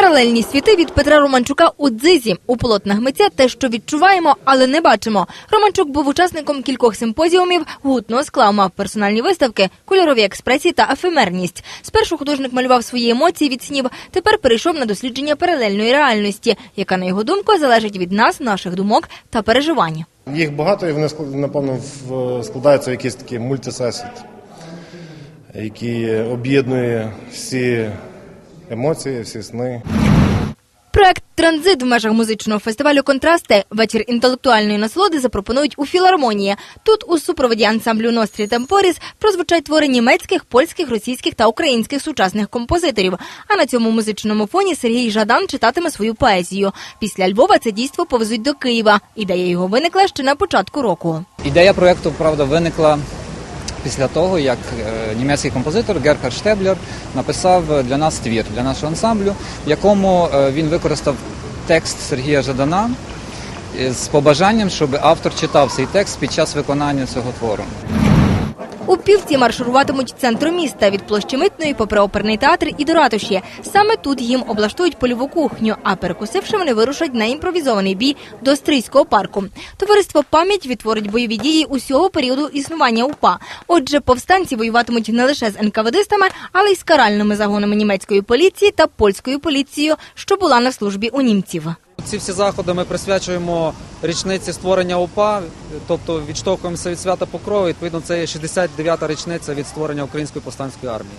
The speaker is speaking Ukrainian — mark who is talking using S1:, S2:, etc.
S1: Паралельні світи від Петра Романчука у дзизі. У полотнах митця те, що відчуваємо, але не бачимо. Романчук був учасником кількох симпозіумів, гутно скла мав персональні виставки, кольорові експресії та ефемерність. Спершу художник малював свої емоції від снів, тепер перейшов на дослідження паралельної реальності, яка, на його думку, залежить від нас, наших думок та переживань.
S2: Їх багато, і вони напевно складаються в якийсь такий мультисесвіт, який об'єднує всі емоції, всі сни.
S1: Проект Транзит в межах музичного фестивалю Контрасти вечір інтелектуальної насолоди запропонують у філармонії. Тут у супроводі ансамблю Нострі Темпоріс прозвучать твори німецьких, польських, російських та українських сучасних композиторів. А на цьому музичному фоні Сергій Жадан читатиме свою поезію. Після Львова це дійство повезуть до Києва. Ідея його виникла ще на початку року.
S3: Ідея проєкту, правда, виникла після того, як е, німецький композитор Герхард Штеблер написав для нас твір, для нашого ансамблю, в якому е, він використав текст Сергія Жадана е, з побажанням, щоб автор читав цей текст під час виконання цього твору.
S1: У півці маршируватимуть центру міста від площі Митної попри оперний театр і до ратуші. Саме тут їм облаштують польову кухню, а перекусивши вони вирушать на імпровізований бій до Стрийського парку. Товариство пам'ять відтворить бойові дії усього періоду існування УПА. Отже, повстанці воюватимуть не лише з НКВДистами, але й з каральними загонами німецької поліції та польською поліцією, що була на службі у німців.
S3: Ці всі заходи ми присвячуємо річниці створення УПА, тобто відштовхуємося від свята Покрови. Відповідно, це є 69-та річниця від створення Української повстанської армії.